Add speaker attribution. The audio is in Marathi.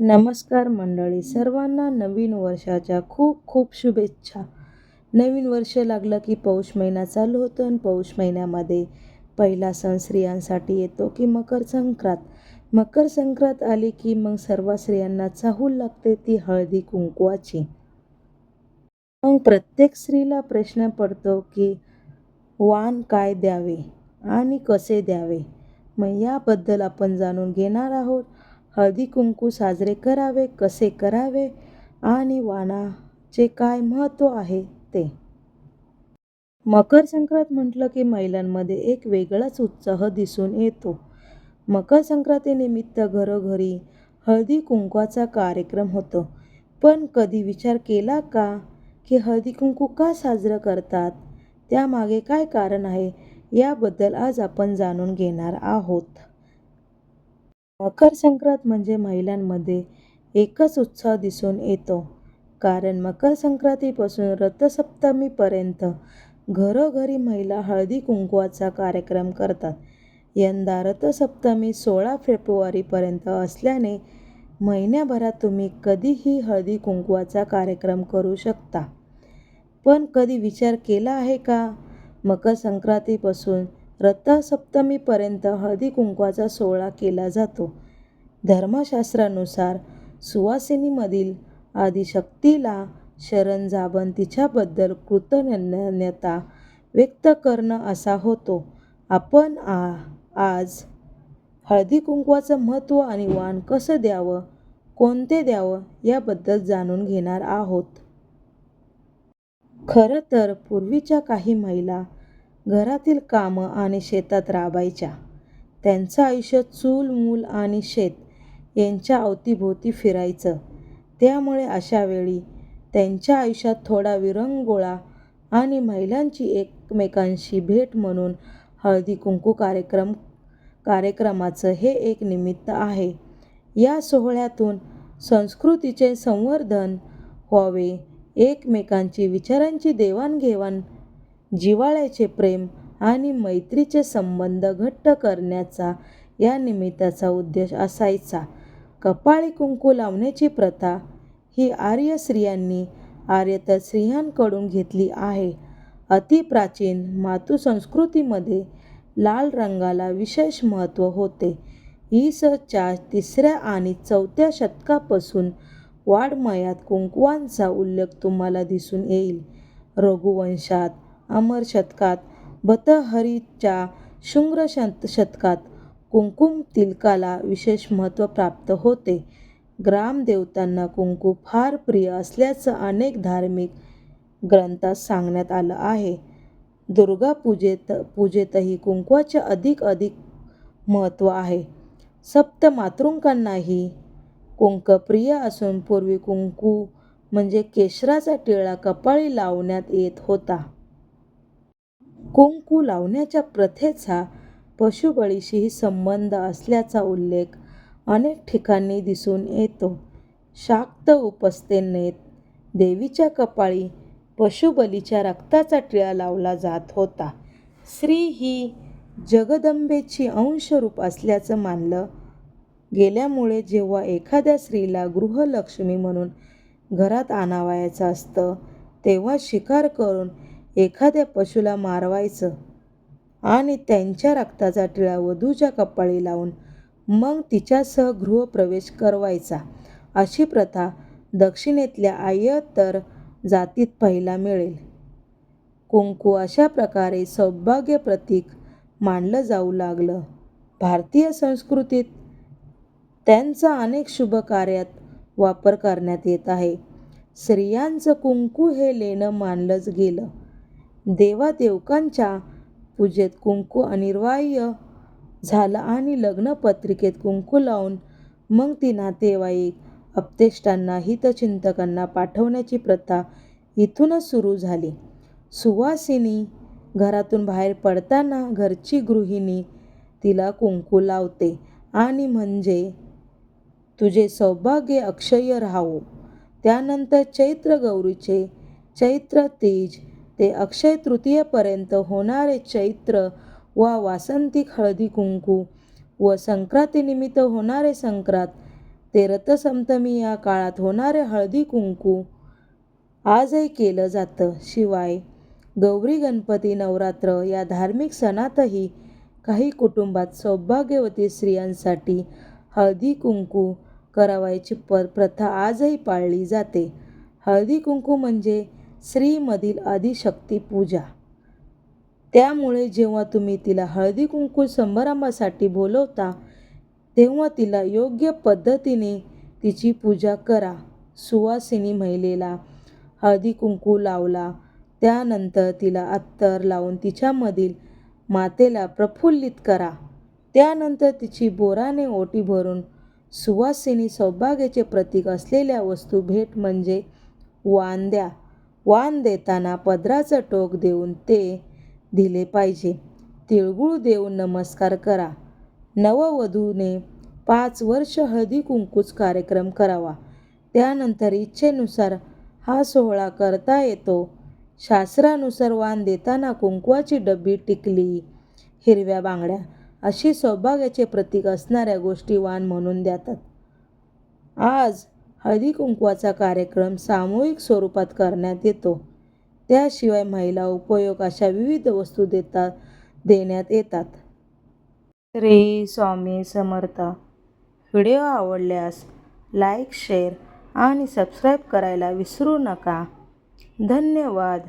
Speaker 1: नमस्कार मंडळी सर्वांना नवीन वर्षाच्या खूप खूप शुभेच्छा. नवीन वर्ष लागलं की पौष महिना चालू होतो आणि पौष महिन्यामध्ये पहिला सण स्त्रियांसाठी येतो की मकर संक्रांत. मकर संक्रांत आली की मग सर्व स्त्रियांना चाहूल लागते ती हळदी कुंकवाची. मग प्रत्येक स्त्रीला प्रश्न पडतो की वाण काय द्यावे आणि कसे द्यावे? मग याबद्दल आपण जाणून घेणार आहोत. हळदी कुंकू साजरे करावे कसे करावे आणि वाणाचे काय महत्त्व आहे ते. मकर संक्रांत म्हटलं की महिलांमध्ये एक वेगळाच उत्साह दिसून येतो. मकर संक्रांतीनिमित्त घरोघरी हळदी कुंकवाचा कार्यक्रम होतो. पण कधी विचार केला का की हळदी कुंकू का साजरं करतात? त्यामागे काय कारण आहे? याबद्दल आज आपण जाणून घेणार आहोत. मकर संक्रांत म्हणजे महिलांमध्ये एकच उत्साह दिसून येतो. कारण मकर संक्रांतीपासून रथसप्तमीपर्यंत घरोघरी महिला हळदी कुंकवाचा कार्यक्रम करतात. यंदा रथसप्तमी सोळा फेब्रुवारीपर्यंत असल्याने महिन्याभरात तुम्ही कधीही हळदी कुंकवाचा कार्यक्रम करू शकता. पण कधी विचार केला आहे का? मकर संक्रांतीपासून रथसप्तमीपर्यंत हळदी कुंकवाचा सोहळा केला जातो. धर्मशास्त्रानुसार सुवासिनीमधील आदिशक्तीला शरण जाबन तिच्याबद्दल कृतज्ञता व्यक्त करणं असा होतो. आपण आ आज हळदी कुंकवाचं महत्त्व आणि वाण कसं द्यावं कोणते द्यावं याबद्दल जाणून घेणार आहोत. खरं तर पूर्वीच्या काही महिला घरातील कामं आणि शेतात राबायच्या. त्यांचं आयुष्य चूल मूल आणि शेत यांच्या अवतीभोवती फिरायचं. त्यामुळे अशा वेळी त्यांच्या आयुष्यात थोडा विरंगुळा आणि महिलांची एकमेकांशी भेट म्हणून हळदी कुंकू कार्यक्रम कार्यक्रमाचं हे एक निमित्त आहे. या सोहळ्यातून संस्कृतीचे संवर्धन व्हावे एकमेकांची विचारांची देवाणघेवाण जिव्हाळ्याचे प्रेम आणि मैत्रीचे संबंध घट्ट करण्याचा या निमित्ताचा उद्देश असायचा. कपाळी कुंकू लावण्याची प्रथा ही आर्य स्त्रियांनी आर्यतर स्त्रियांकडून घेतली आहे. अतिप्राचीन मातृसंस्कृतीमध्ये लाल रंगाला विशेष महत्त्व होते. ही स तिसऱ्या आणि चौथ्या शतकापासून वाङ्मयात कुंकुवांचा उल्लेख तुम्हाला दिसून येईल. रघुवंशात अमर शतकात भतहरीच्या शुंग्र शत शतकात कुंकुम तिलकाला विशेष महत्त्व प्राप्त होते. ग्रामदेवतांना कुंकू फार प्रिय असल्याचं अनेक धार्मिक ग्रंथात सांगण्यात आलं आहे. दुर्गापूजेत पूजेतही कुंकवाचे अधिक अधिक महत्त्व आहे. सप्त मातृंकांनाही कुंक प्रिय असून पूर्वी कुंकू म्हणजे केशराचा टिळा कपाळी लावण्यात येत होता. कुंकू लावण्याच्या प्रथेचा पशुबळीशीही संबंध असल्याचा उल्लेख अनेक ठिकाणी दिसून येतो. शाक्त उपस्थेनेत देवीच्या कपाळी पशुबलीच्या रक्ताचा टिळा लावला जात होता. स्त्री ही जगदंबेची अंशरूप असल्याचं मानलं गेल्यामुळे जेव्हा एखाद्या स्त्रीला गृहलक्ष्मी म्हणून घरात आणावायचं असतं तेव्हा शिकार करून एखाद्या पशुला मारवायचं आणि त्यांच्या रक्ताचा टिळा वधूच्या कपाळी लावून मग तिच्यासह गृहप्रवेश करवायचा. अशी प्रथा दक्षिणेतल्या आयतर जातीत पाहायला मिळेल. कुंकू अशा प्रकारे सौभाग्य प्रतीक मानलं जाऊ लागलं. भारतीय संस्कृतीत त्यांचा अनेक शुभ कार्यात वापर करण्यात येत आहे. स्त्रियांचं कुंकू हे लेणं मानलंच गेलं. देवादेवकांच्या पूजेत कुंकू अनिवार्य झालं आणि लग्नपत्रिकेत कुंकू लावून मग ती नातेवाईक आप्तेष्टांना हितचिंतकांना पाठवण्याची प्रथा इथूनच सुरू झाली. सुवासिनी घरातून बाहेर पडताना घरची गृहिणी तिला कुंकू लावते आणि म्हणजे तुझे सौभाग्य अक्षय राहो त्यानंतर चैत्र गौरीचे चैत्र तीज ते अक्षय तृतीयेपर्यंत होणारे चैत्र वा वासंतिक हळदी कुंकू व संक्रांतीनिमित्त होणारे संक्रांत ते रथसप्तमी या काळात होणारे हळदी कुंकू आजही केलं जातं. शिवाय गौरी गणपती नवरात्र या धार्मिक सणातही काही कुटुंबात सौभाग्यवती स्त्रियांसाठी हळदी कुंकू करावयाची पर प्रथा आजही पाळली जाते. हळदी कुंकू म्हणजे स्त्रीमधील आदिशक्ती पूजा. त्यामुळे जेव्हा तुम्ही तिला हळदी कुंकू समारंभासाठी बोलवता तेव्हा तिला योग्य पद्धतीने तिची पूजा करा. सुवासिनी महिलेला हळदी कुंकू लावला. त्यानंतर तिला अत्तर लावून तिच्यामधील मातेला प्रफुल्लित करा. त्यानंतर तिची बोराने ओटी भरून सुवासिनी सौभाग्याचे प्रतीक असलेल्या वस्तू भेट म्हणजे वांद्या. वाण देताना पदराचं टोक देऊन ते दिले पाहिजे. तिळगुळ देऊन नमस्कार करा. नववधूने पाच वर्ष हळदी कुंकूच कार्यक्रम करावा. त्यानंतर इच्छेनुसार हा सोहळा करता येतो. शास्त्रानुसार वाण देताना कुंकवाची डबी टिकली हिरव्या बांगड्या अशी सौभाग्याचे प्रतीक असणाऱ्या गोष्टी वाण म्हणून देतात. आज हळदी कुंकवाचा कार्यक्रम सामूहिक स्वरूपात करण्यात येतो. त्याशिवाय महिला उपयोग अशा विविध वस्तू देतात देण्यात येतात. श्री स्वामी समर्थ. व्हिडिओ आवडल्यास लाईक शेअर आणि सबस्क्राईब करायला विसरू नका. धन्यवाद.